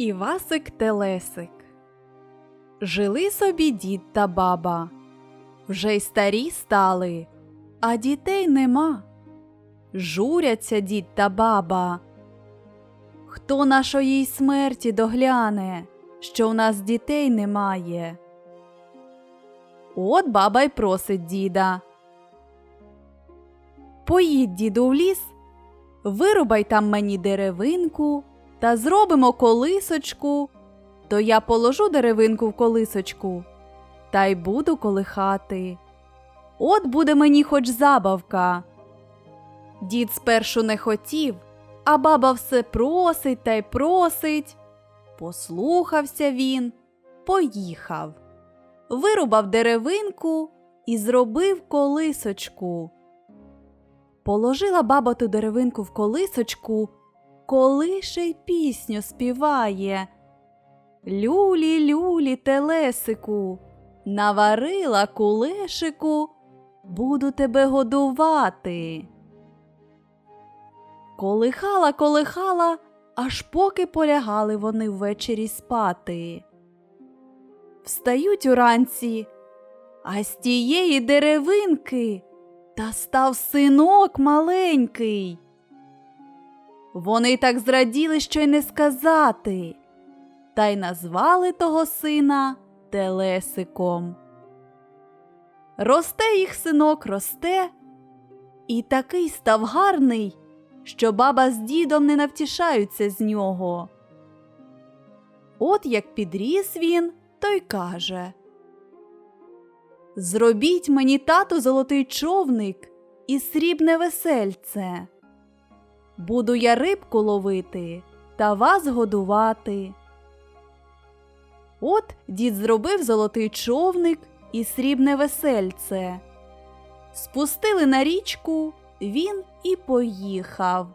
Івасик Телесик Жили собі дід та баба. Вже й старі стали, а дітей нема. Журяться дід та баба. Хто нашої смерті догляне, що в нас дітей немає? От баба й просить діда. Поїдь, діду, в ліс, вирубай там мені деревинку та зробимо колисочку, то я положу деревинку в колисочку та й буду колихати. От буде мені хоч забавка. Дід спершу не хотів, а баба все просить та й просить. Послухався він, поїхав, вирубав деревинку і зробив колисочку. Положила баба ту деревинку в колисочку, колише й пісню співає. Люлі, люлі, телесику, наварила кулешику, буду тебе годувати. Колихала, колихала, аж поки полягали вони ввечері спати. Встають уранці, а з тієї деревинки та став синок маленький. Вони так зраділи, що й не сказати, та й назвали того сина Телесиком. Росте їх синок, росте, і такий став гарний, що баба з дідом не навтішаються з нього. От як підріс він, то й каже Зробіть мені тату золотий човник і срібне весельце. Буду я рибку ловити та вас годувати. От дід зробив золотий човник і срібне весельце. Спустили на річку, він і поїхав.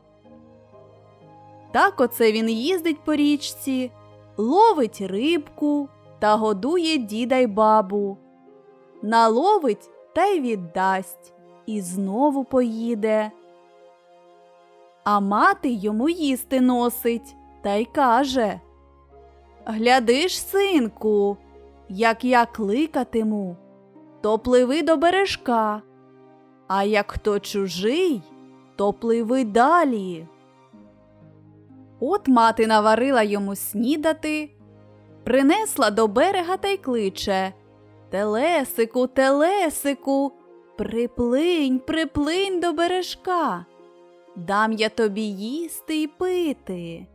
Так оце він їздить по річці, ловить рибку та годує діда й бабу. Наловить та й віддасть, і знову поїде. А мати йому їсти носить та й каже Гляди ж, синку, як я кликатиму, то пливи до бережка, а як хто чужий, то пливи далі. От мати наварила йому снідати, принесла до берега та й кличе Телесику, телесику, приплинь, приплинь до бережка. Дам я тобі їсти й пити.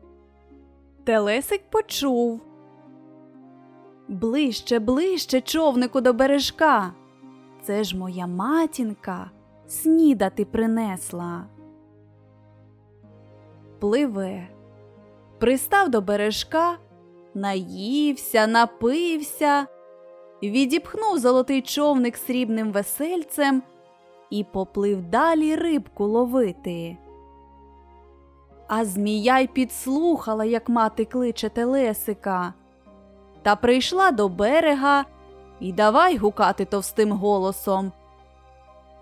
Телесик почув. Ближче, ближче, човнику до бережка. Це ж моя матінка снідати принесла. Пливе, пристав до бережка, наївся, напився, відіпхнув золотий човник срібним весельцем і поплив далі рибку ловити. А змія й підслухала, як мати кличе Телесика, та прийшла до берега і давай гукати товстим голосом.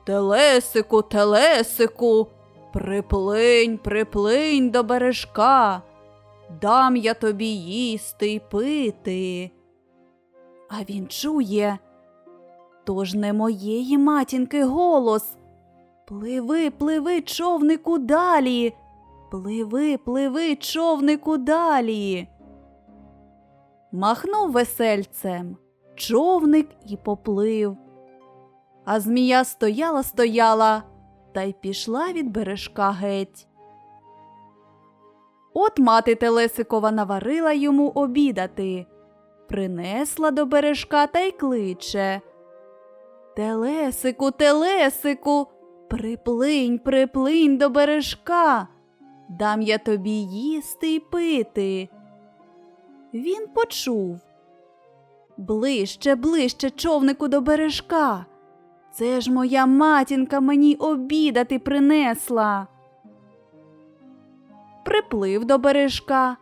Телесику, телесику, приплинь, приплинь до бережка, дам я тобі їсти й пити. А він чує, то ж не моєї матінки голос. Пливи, пливи, човнику далі. Пливи, пливи, човнику далі. Махнув весельцем, човник і поплив. А змія стояла, стояла та й пішла від бережка геть. От мати Телесикова наварила йому обідати, принесла до бережка та й кличе. Телесику, телесику, приплинь, приплинь до бережка. Дам я тобі їсти й пити. Він почув. Ближче, ближче, човнику до бережка. Це ж моя матінка мені обідати принесла. Приплив до бережка,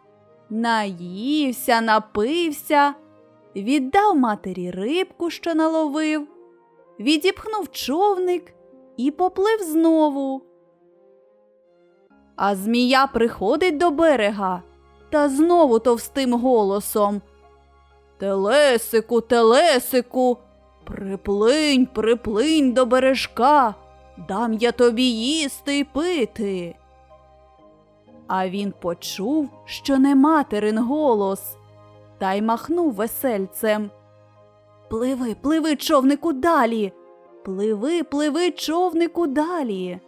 наївся, напився, віддав матері рибку, що наловив, відіпхнув човник і поплив знову. А змія приходить до берега та знову товстим голосом. Телесику, телесику, приплинь, приплинь до бережка, дам я тобі їсти й пити. А він почув, що не материн голос, та й махнув весельцем. Пливи, пливи, човнику, далі. Пливи, пливи, човнику, далі.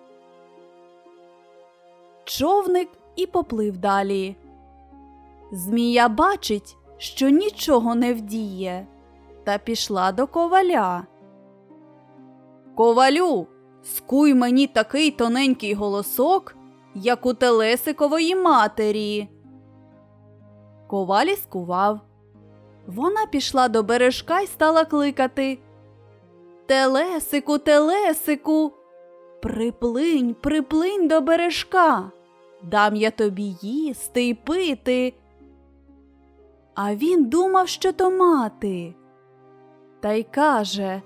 Човник і поплив далі. Змія бачить, що нічого не вдіє, та пішла до коваля. Ковалю, скуй мені такий тоненький голосок, як у Телесикової матері. Коваль і скував. Вона пішла до бережка й стала кликати. Телесику, телесику, приплинь, приплинь до бережка, дам я тобі їсти й пити. А він думав, що то мати. Та й каже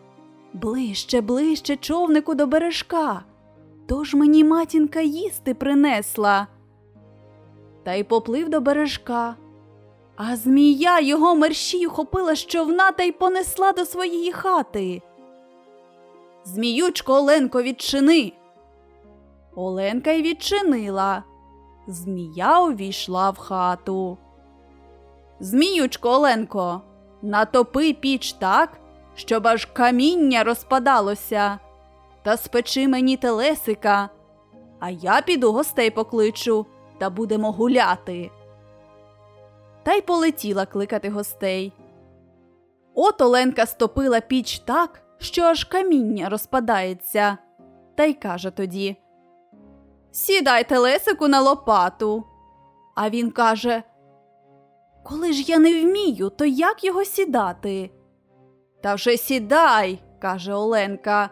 Ближче, ближче, човнику до бережка. Тож мені матінка їсти принесла. Та й поплив до бережка. А змія його мерщій ухопила з човна та й понесла до своєї хати. Зміючко Оленко, відчини. Оленка й відчинила. Змія увійшла в хату. Зміючко Оленко, натопи піч так, щоб аж каміння розпадалося, та спечи мені телесика, а я піду гостей покличу та будемо гуляти. Та й полетіла кликати гостей. От Оленка стопила піч так, що аж каміння розпадається, та й каже тоді Сідай телесику на лопату. А він каже Коли ж я не вмію, то як його сідати? Та вже сідай, каже Оленка.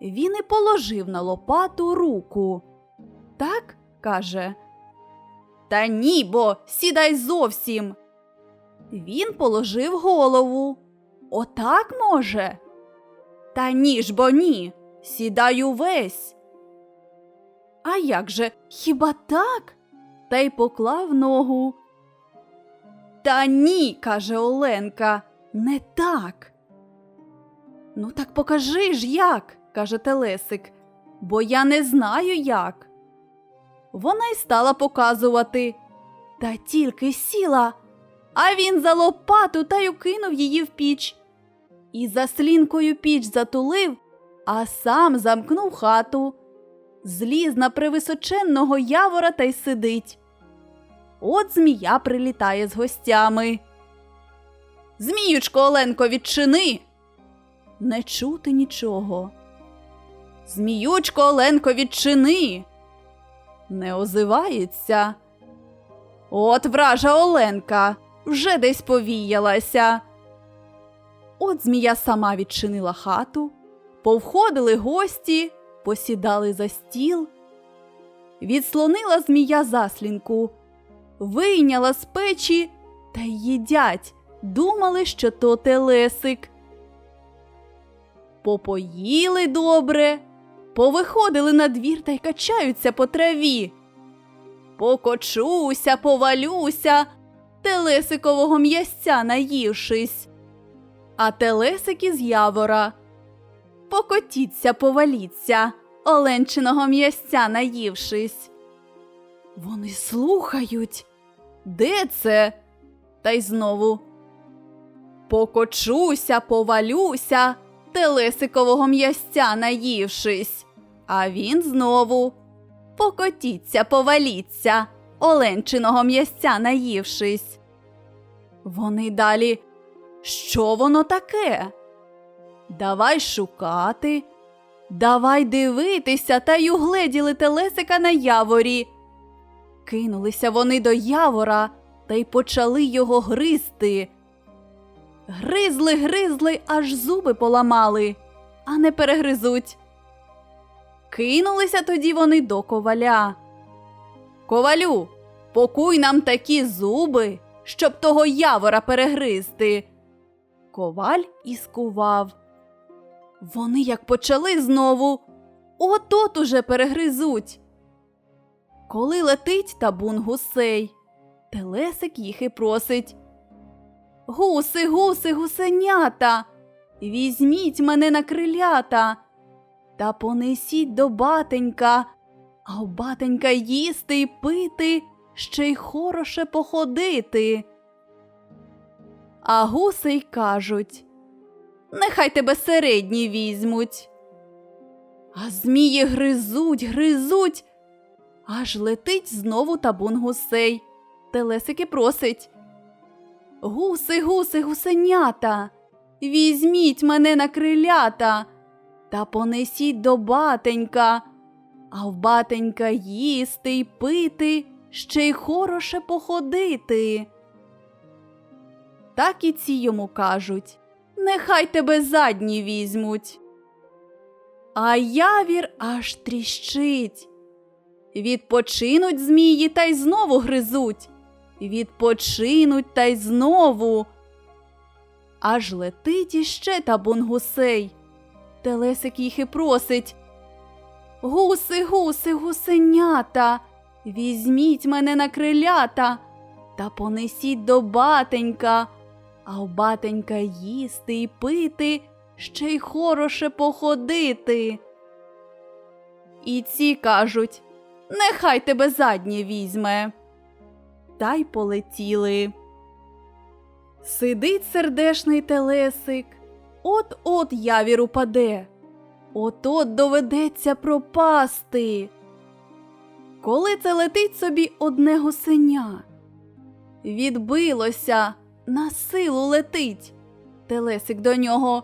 Він і положив на лопату руку. Так, каже. Та ні, бо сідай зовсім. Він положив голову. Отак може? Та ні ж бо ні. Сідай увесь. А як же, хіба так? Та й поклав ногу. Та ні, каже Оленка, не так. Ну, так покажи ж як, каже Телесик, бо я не знаю як. Вона й стала показувати. Та тільки сіла, а він за лопату та й укинув її в піч. І за слінкою піч затулив, а сам замкнув хату. Зліз на превисоченного явора та й сидить. От змія прилітає з гостями. Зміючко Оленко, відчини. Не чути нічого. Зміючко Оленко, відчини. Не озивається. От вража Оленка вже десь повіялася. От змія сама відчинила хату, повходили гості, посідали за стіл. Відслонила змія заслінку, вийняла з печі та їдять, думали, що то телесик. Попоїли добре, повиходили на двір та й качаються по траві. Покочуся, повалюся, телесикового м'ясця наївшись. А телесик із явора. Покотіться, поваліться, оленчиного м'ясця наївшись. Вони слухають. Де це? Та й знову. Покочуся, повалюся, телесикового м'ясця наївшись. А він знову. Покотіться, поваліться, оленчиного м'ясця наївшись. Вони далі. Що воно таке? Давай шукати, давай дивитися та й угледіли телесика на яворі. Кинулися вони до явора та й почали його гризти. Гризли, гризли, аж зуби поламали, а не перегризуть. Кинулися тоді вони до коваля. Ковалю, покуй нам такі зуби, щоб того явора перегризти. Коваль і скував. Вони як почали знову, от-от уже перегризуть. Коли летить табун гусей, Телесик їх і просить. Гуси, гуси, гусенята, візьміть мене на крилята та понесіть до батенька, а у батенька їсти й пити, ще й хороше походити. А гуси й кажуть Нехай тебе середні візьмуть. А змії гризуть, гризуть, аж летить знову табун гусей. Телесики просить. Гуси, гуси, гусенята, візьміть мене на крилята та понесіть до батенька, а в батенька їсти й пити, ще й хороше походити. Так і ці йому кажуть Нехай тебе задні візьмуть. А явір аж тріщить. Відпочинуть змії та й знову гризуть. Відпочинуть та й знову. Аж летить іще табун гусей. Телесик їх і просить. Гуси, гуси, гусенята, візьміть мене на крилята та понесіть до батенька, а у батенька їсти й пити, ще й хороше походити. І ці кажуть Нехай тебе заднє візьме. Та й полетіли. Сидить сердешний телесик, от-от явір упаде, от-от доведеться пропасти. Коли це летить собі одне гусеня, відбилося, на силу летить. Телесик до нього.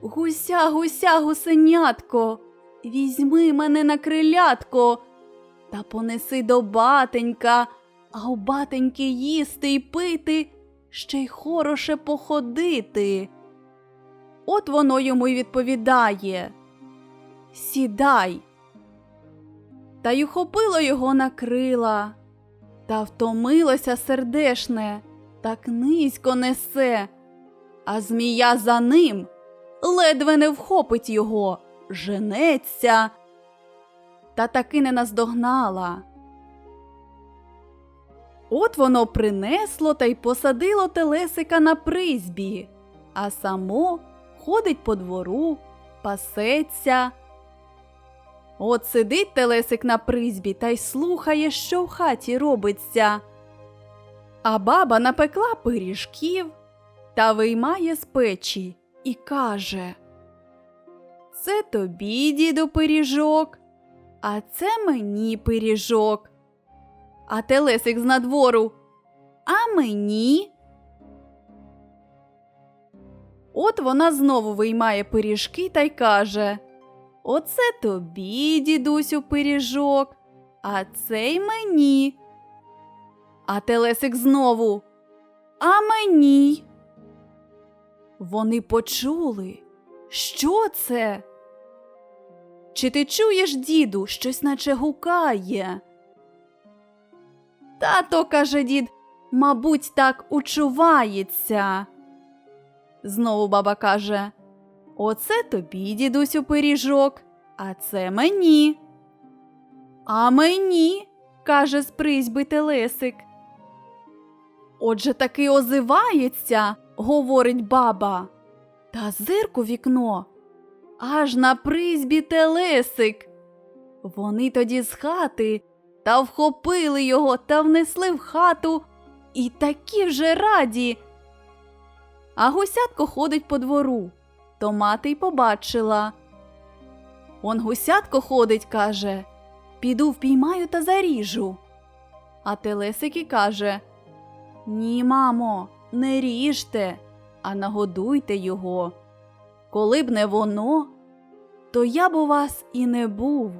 Гуся, гуся, гусенятко, візьми мене на крилятко та понеси до батенька, а у батеньки їсти й пити, ще й хороше походити. От воно йому й відповідає Сідай. Та й ухопило його на крила, та втомилося сердешне, так низько несе, а змія за ним ледве не вхопить його, женеться, та таки не наздогнала. От воно принесло та й посадило телесика на призбі, а само ходить по двору, пасеться. От сидить телесик на призбі та й слухає, що в хаті робиться. А баба напекла пиріжків та виймає з печі і каже Це тобі, діду, пиріжок, а це мені пиріжок. А телесик з надвору. А мені. От вона знову виймає пиріжки та й каже Оце тобі, дідусю, пиріжок, а це й мені. А телесик знову. А мені. Вони почули. Що це? Чи ти чуєш, діду, щось наче гукає? Тато, каже дід, мабуть, так учувається. Знову баба каже Оце тобі, дідусю, пиріжок, а це мені. А мені, каже з призьби телесик. Отже таки озивається, говорить баба, та зирку вікно. Аж на призьбі телесик. Вони тоді з хати та вхопили його та внесли в хату і такі вже раді. А гусятко ходить по двору, то мати й побачила. Он гусятко ходить, каже, піду впіймаю та заріжу. А телесик і каже Ні, мамо, не ріжте, а нагодуйте його. Коли б не воно, то я б у вас і не був.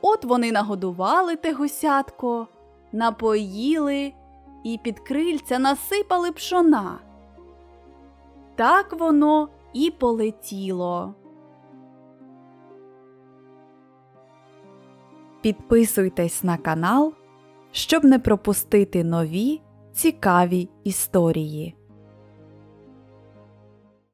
От вони нагодували те гусятко, напоїли і під крильця насипали пшона. Так воно і полетіло. Підписуйтесь на канал, щоб не пропустити нові цікаві історії.